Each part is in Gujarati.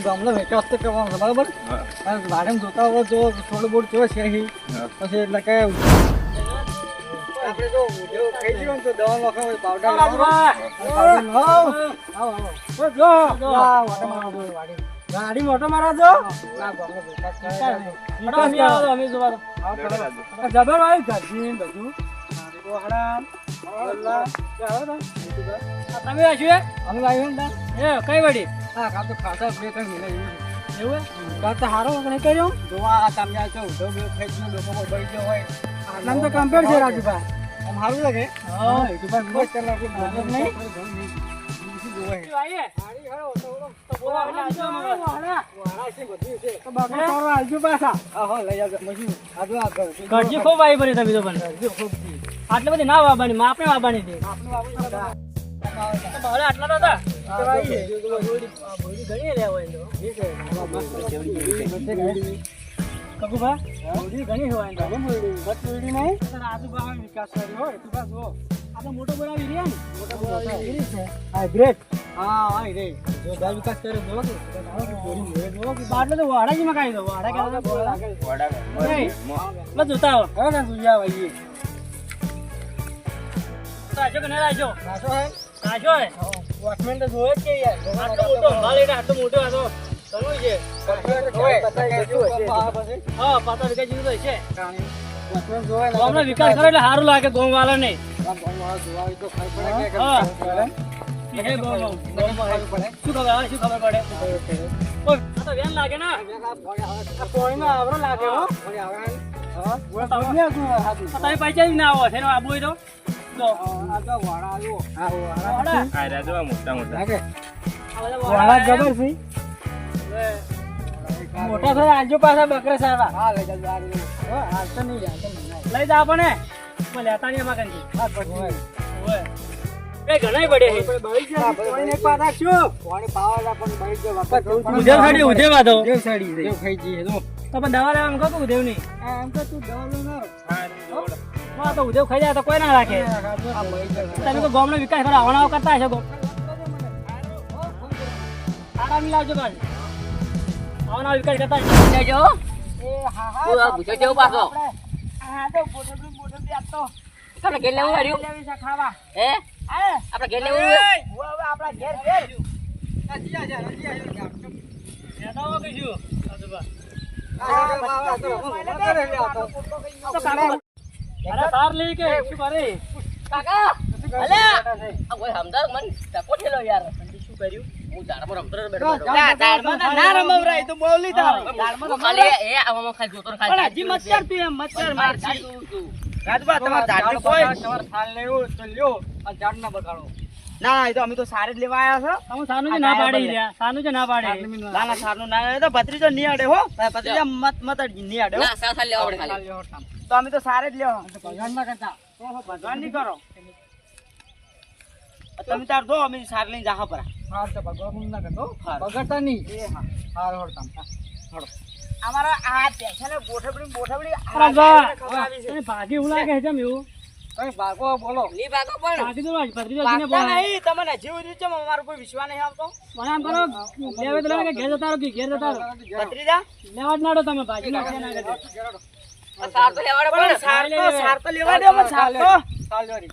ગામનો વિકાસ તો કરવાનો છે બરાબર અને ગાર્ડન જોતા હોય જો થોડું બહુ જો છે અહીં પછી એટલે કે આપણે જો ખાઈ ગયો તો દવા નાખવા પાવડર લાવો. આવો, આવો. ગાડી મોટો મારા જો વિકાસ કરે જબર વાળી ઘરથી બધું તમે એ? અમે લાવ્યો ને એ કઈ વડી હા, કામ તો ખાસા બે ત્રણ મહિના એવું કાં તો હારો નહીં કર્યો? જોવા આ તમે આ છો ઉધેવ બે ખાઈ ગયો લોકો કોઈ બળી ગયો હોય. આટલામાં તો કમ્પેર છે રાજુભાઈ. સારું લાગે. હા. રાજુભાઈ બહુ ચાલે નહીં. નહીં. બીજું જોવાય. આવીએ. તો બોલો, આપણે આવજો અમારે. વાળા છે, બધું છે. તો બકરો ચોરવા આવજો પાછા હા, હા, લઈ આવજો. મશીન. આ જો આ ઘર. ઘરજી ખૂબ આવી પડી તમે તો પણ. આટલી બધી ના વાવવાની માં આપણે વાવવાની છે આટલા હતા ઘણી લેવા ઘણી હોય આજુબાજુ વિકાસ કર્યો હોય તું પાછો આ મોટો બોલાવી રહ્યા ને મોટો બોરાવી છે હા, ગ્રેટ. હા, હા, રે. વિકાસ કર્યો, જોવો કે? બોરી કે? બાટલો તો વાડાજીમાં કાઢી દો વાડા કાઢી દો. લાગે. લો જોતા હો હવે ને તું જાવ આવીએ. કે ના રાજો? નાશો હે? રાજો હે? વોચમેન તો જોવે જ કે યાર. આટલો મોટો ભાલ આટલો મોટો આ તો ઘણું છે. હા પાતા વિકાસ જેવું તો છે. તો વિકાસ કરે એટલે સારું લાગે ગોમ વાળા ને શું ખબર શું ખબર પડે? ઓય, તો વેન લાગે ને? આ પોણીનો આવરો લાગે હો. તમે પૈસા જ ના આવો છે ને આબુ તો. મોટા થયા આજુ પાછા બકરે સારા લઈ જા આપણે લેતા નહીં એમાં કંઈ. ઓય. કઈ પડે છે ઉધેવ સાડી ઉધેવા દો તો પણ દવા લેવા કહો ઉધેવની હા તો ઉધેવ ખાઈ જાય તો કોઈ ના રાખે તમે તો ગામનો વિકાસ કરો આવણાવ કરતા હશો ગામ આરામ લાવજો કાલ આવણાવ વિકાસ કરતા હાર્યું? હે? લઈ ઘેર લેવું કરે કાકા! અલ્યા! આ સમજાવ મને ટકો થયેલો યાર. શું કર્યું? ને છું. એ તો અમે તો સારી જ લેવા આવ્યા તમે સાનું ના પાડી રહ્યા સાનું ના પાડે. ના ના સારનું ના તો ભત્રીજો નહીં અડે હો ભત્રીજા. મત મત નહીં અડે ના સાવ સાવ લેવા પડે ખાલી. તો અમે તો સારે જ લેવા. ભગવાન ના કરતા ભગવાન નહીં કરો. તમે તાર દો અમે સાર લઈને જાહો પરા. હા તો ભગવાન ના કરતો બગડતા નહીં. એ હા. હાર હોડતા હોડ અમારા આ પેછાને ગોઠવડી ગોઠવડી આ વાહ તને ભાગી એવું લાગે છે જેમ એવું? કઈ ભાગો બોલો. ની ભાગો પણ. ભાગી તો રાજ દો ને બોલો બોલાય. નહીં. તમને જીવ રીતે છે અમારો કોઈ વિશ્વાસ નહીં આવતો? મને આમ કરો લેવે તો કે ઘેર જતા રહો કે ઘેર જતા રહો. ભત્રીજા? લેવા જ નાડો તમે ભાગી નાખે ના કરે સાર તો લેવાડો પણ સાર તો સાર તો લેવા દે સાર તો. સાર લેવાની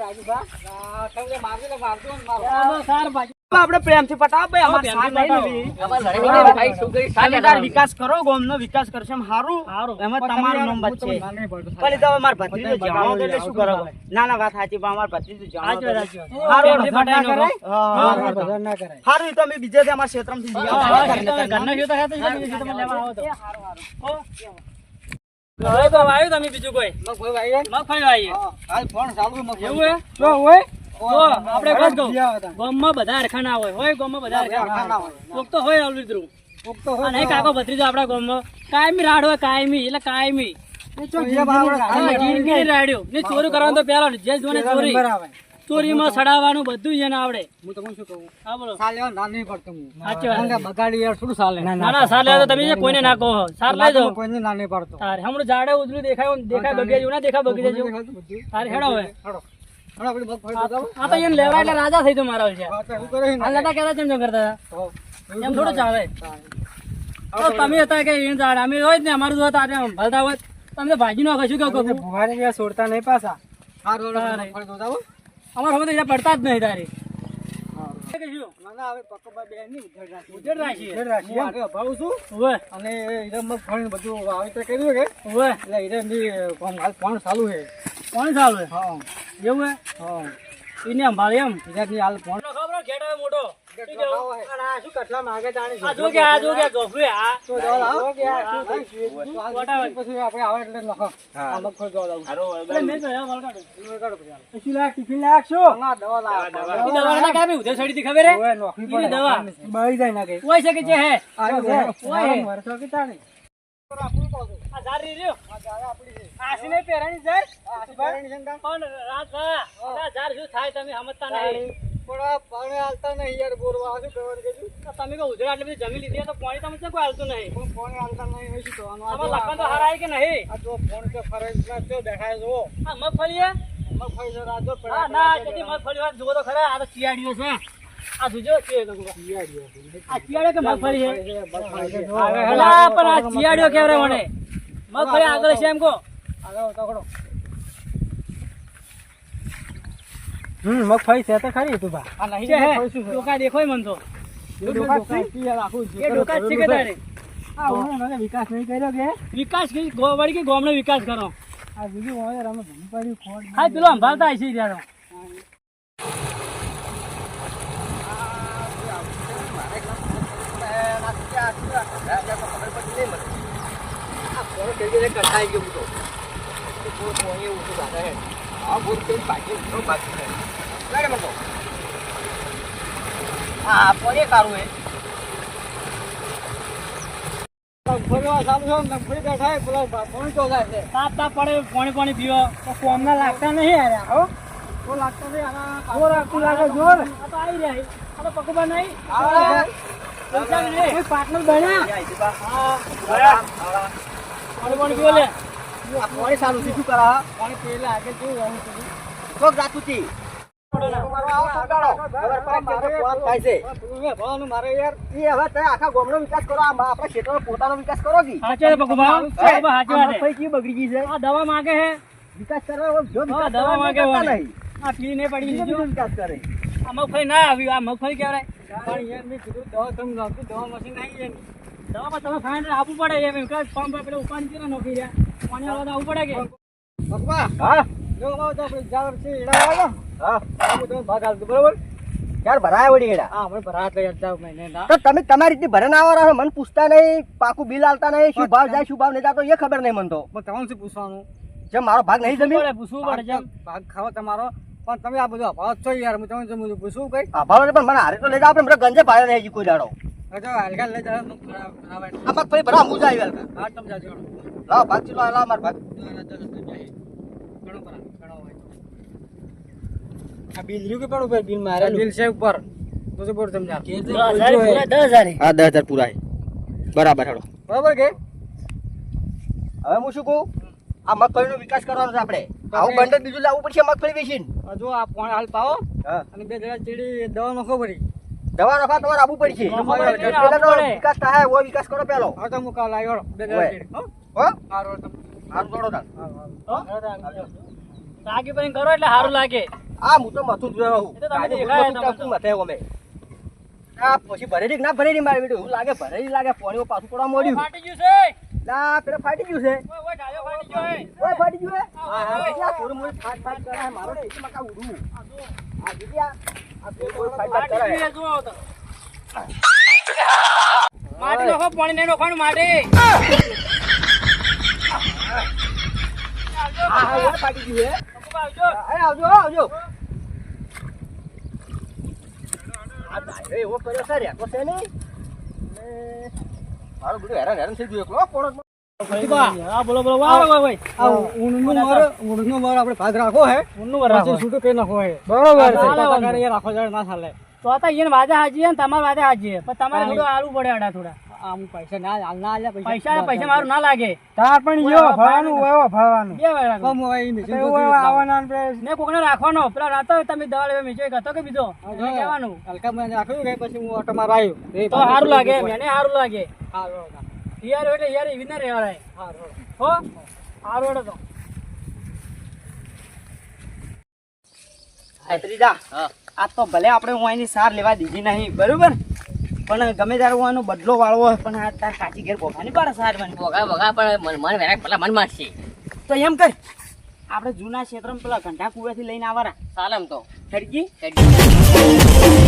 રાજુભા, મારજો મારજો તો સાર આપણે પ્રેમથી પટાવો. ભાઈ અમારે સાથ. અમારે લડાઈ ભાઈ છોકરી તમે સાથે વિકાસ કરો ગામનો વિકાસ કરશે એમ હારું? એમાં તમારું નામ બચશે પણ તો હવે ભત્રીજો જાણો એટલે શું કરો? ના ના વાત સાચી પણ અમારા ભત્રીજો જાણો તો હારું પ્રેમથી ના કરે? હા, હા, બધા ના કરાય. હારું તો અમે બીજે થી ક્ષેત્રમાંથી લઈ હા. હા, ઘરના ખેતર હેતો છે, બીજે લેવા આવો તો. હવે તો આવ્યું તમે બીજું કોઈ? મગફળી વાવી મગફળી વાવીએ. હાલ ફોન ચાલુ મગફળી. એવું હે? જો હોય? આપણે કહી. દઉં. ગામમાં બધા અરખાના હોય હોય ગામમાં બધા હોય. કોક તો હોય અલવિદરું કોક તો હોય અને કાકો ભત્રીજો આપણા ગામમાં. કાયમી રાડ હોય કાયમી એટલે કાયમી. રાડ્યો. ને ચોરી કરવાનું તો જે જોને ચોરી. ચોરીમાં સડાવવાનું બધું જ આવડે. હું તમને શું કહું હા બોલો. સાલ લેવા ના પડતો હું. સાચી વાત. કારણ કે બગાડી યાર થોડું સાલે. ના ના સાર તો તમે કોઈને ના કહો સાર લઈ જાઓ કોઈને ના પડતો. તારે હમણાં ઝાડે ઉજળું દેખાય દેખાય બગીચા ના દેખાય બગીચા તારે હેડો હવે. આપણે. આ તો એટલે રાજા થઈ તો મારા કરતા. એમ થોડું ચાલે. તમે હતા કે ઝાડ અમે હોય જ ને અમારું જોતા તારે ભલતા હોય. તમને ભાજી નો કશું કેવું કહું છોડતા નહીં પાછા? અમારે હવે તો પડતા જ નહીં તારી. ના, ના, હવે પક્કોબા બેન છું. અને હીરા મગફળીને બધું વાવેતર કર્યું છે ઓવે એટલે એમની કામ હાલ પણ ચાલુ છે? કોણ ચાલુ હા. એવું હે? હા. એને સંભાળે એમ હીરાની હાલ પણ ઘેટ આવે મોટો કેટલો ભાવ છે? અને આ શું કટલા માંગે જાણે છે? આ જો કે આ જો કે ગોફરે આ. તો જાઓ લાવો. જો કે આ. હા, શું હા, વટાવે. પછી આપણે આવે એટલે નખો. આ મગફળી જોવા લાવું. એટલે મેં તો યાર વળગાડો. ઈ વગાડો પછી હાલ. શું લાગ ટિફિન લાગશો ના, દવા લાવો. ઈ દવા ના કાપી ઉધે સડી થી ખબર હે? ઓય, નોખવી ઈ પડે. દવા. બળી જાય રાત ભા જાર શું થાય તમે સમજતા નહીં. પણ પાણી હાલતા નહીં યાર બોરવા. શું કરવાનું કીધું? તમે કહો ઉધે આટલી બધી જમી લીધી તો પાણી તમે કોઈ હાલતું નહીં પણ પાણી હાલતા નહીં શું કરવાનું? આ લખન તો હારાય કે નહીં આ જો ફોન તો ફરે એટલા દેખાય જુઓ. આ મગફળી હે મગફળી જો રાજો પડે. ના તેથી મગફળી વાત જુઓ તો ખરા આ તો ચિયાડીઓ છે આ જોજો છે આ ચિયાડો કે મગફળી છે મગફળી પણ આ ચિયાડીઓ કેવરે મને મગફળી આગળ છે એમ કહો આગળ પકડો. હમ મગફળી છે તો ખરી તું બા. આ નહીં છે છે? ડોકા દેખોય મન તો. છે? છે. વિકાસ નહીં કર્યો કે? વિકાસ વળી કે ગામનો વિકાસ કરો. આ બીજું હોય ભૂલ પડ્યું ખોટ હા પેલો સંભાળતા હશે ત્યારે. હા પોને કારું હે મગફળી ચાલુ છે મગફળી બેઠા પેલા પાણી તો જાય છે તાપ તાપ પડે પાણી પાણી પીવો તો કોમના લાગતા નહીં યાર હો તો લાગતા નહીં આના ઓર આપતું લાગે જોર આ તો આવી રહ્યા આ તો પકવા નહીં આ પાર્ટનર બન્યા હા પાણી પાણી પીવો લે. પોને સારું સીધું કરા પાણી પીએલે આગળ કેવું રહેવું છે? તો જાતુતી પેલું હે, ભવાનું મારે યાર એ હવે તમે આખા ગામનો વિકાસ કરો આ આપણા ક્ષેત્રનો પોતાનો વિકાસ કરો બગડી ગઈ છે. આ દવા માંગે હે વિકાસ કરવા દવા માંગે નહીં. આ પીલી નહીં પડી વિકાસ કરે. આ મગફળી ના આવ્યું આ મગફળી કહેવાય પણ યાર મેં કીધું દવા તમે નાખો, દવા મશીન આવી જાય તમે ફાઇન આપવું પડે એમ કે પંપ ઉપાડી રહ્યા. પાણી આવવા આવવું પડે કે? પપ્પા, હા? જો તો આપણે ઝાડ છે, એડા. હા. ભાગ બરોબર? ભરાય હમણાં ભરાત લઈ આવતા મહિને તો તમે તમારી રીતે ભરે ના આવવાના મને પૂછતા નહીં પાકું બિલ આલતા નહીં શું ભાવ જાય શું ભાવ નહીં જાતો એ ખબર નહીં મને તો. પણ તમારે શું પૂછવાનું? જેમ મારો ભાગ નહીં જમી પૂછવું પડે જેમ ભાગ ખાવો તમારો. પણ તમે આ બધું અભાવ છો યાર હું તમને શું પૂછું કઈ? અભાવ પણ મને હારે તો લઈ જાવ આપણે ગંજે પાડે નહીં કોઈ દાડો. હજો હાલકા લઈ તો આ ભાગ ફરી ભરા મુજા આવી હાલકા. હા, તમે જાજો. લાવો ભાગ. ચીલો લાવો મારો ભાગ ઘણો ભરા, ઘણો હોય. આ બિલ રહ્યું કે પણ ઉપર બિલ મારે બિલ છે ઉપર. તો શું બોલ સમજા પૂરા હા બરાબર હેડો. બરાબર કે? હવે હું શું કહું? આ મગફળીનો વિકાસ કરવાનો છે આપણે. આવું બંડલ બીજું લાવવું પડશે મગફળી વેચીને. હજુ આ પાણી હાલ પાવો અને બે જણા ચીડી દવા નાખો પડી દવા નફા તમારે આબુ પડશે. વિકાસ થાય ઓ વિકાસ કરો પેલો. હવે તો મુકા કાલ બે જણા હો? હો? હારું. હારું જોડો તાર. રાગી પણ કરો એટલે હારું લાગે. આ હું તો મથું જ હું. તમે દેખાય મથું તમે ચાલતું મથે અમે. આ પછી ભરેલી ના ભરેલી મારી બેટું? એવું લાગે ભરેલી લાગે પોણીઓ પાછું પડવા મળ્યું ફાટી ગયું છે. ના પેલા ફાટી ગયું છે. ઓય, ડાયો ફાટી ગયો. ઓય ફાટી ગયું હે? હા હા આ થોડું મોડું ફાટ ફાટ કરે મારો તો એકમાં કાં ઉડવું આ દીદી આ આ ફાટ ફાટ કરે. ગયું હે, માટી નાખો પાણી નહીં નાખવાનું માટી. હા હા ફાટી ગયું હે. આવજો. આવજો આવજો. આ ડાયો એવો કર્યો સર રેકો છે નહીં? મારું બધું હેરાન હેરાન થઈ ગયું એકલો વાદે હાજી તમારે વાદે હાજી પણ તમારે થોડું આલવું પડે અડા થોડા. આ પૈસા ના હાલ ના આલ્યા પૈસા. પૈસા મારું ના લાગે. તાર પણ યો ભરવાનું, હોય ફરવાનું બે વાર કમ હોય. ઈ મેચિંગ બધું ને કોકને રાખવાનો. પેલા રાતો તમે દવા લેવા મીચો એક હતો કે બીજો? હા, હલકા મને રાખ્યું કે પછી હું ઓટો માર આવ્યો. તો સારું લાગે મને સારું લાગે. હારું, હારું. યાર એટલે યાર એવી ના રહેવાય. હો? સારું તો. આ તો ભલે આપણે હું એની સાર લેવા દીધી નહીં બરોબર? પણ ગમે ત્યારે હું એનો બદલો વાળવો હોય પણ આ તાર કાચી ઘેર ભોગા નહીં પડે સાર મને. ભોગા ભોગા પણ મન મન વેરાક પેલા મન મારશે તો એમ કર આપણે જૂના ક્ષેત્રમાં પેલા ઘંટા કુવેથી લઈને આવવાના. સાલમ તો. ખડકી ઠડકી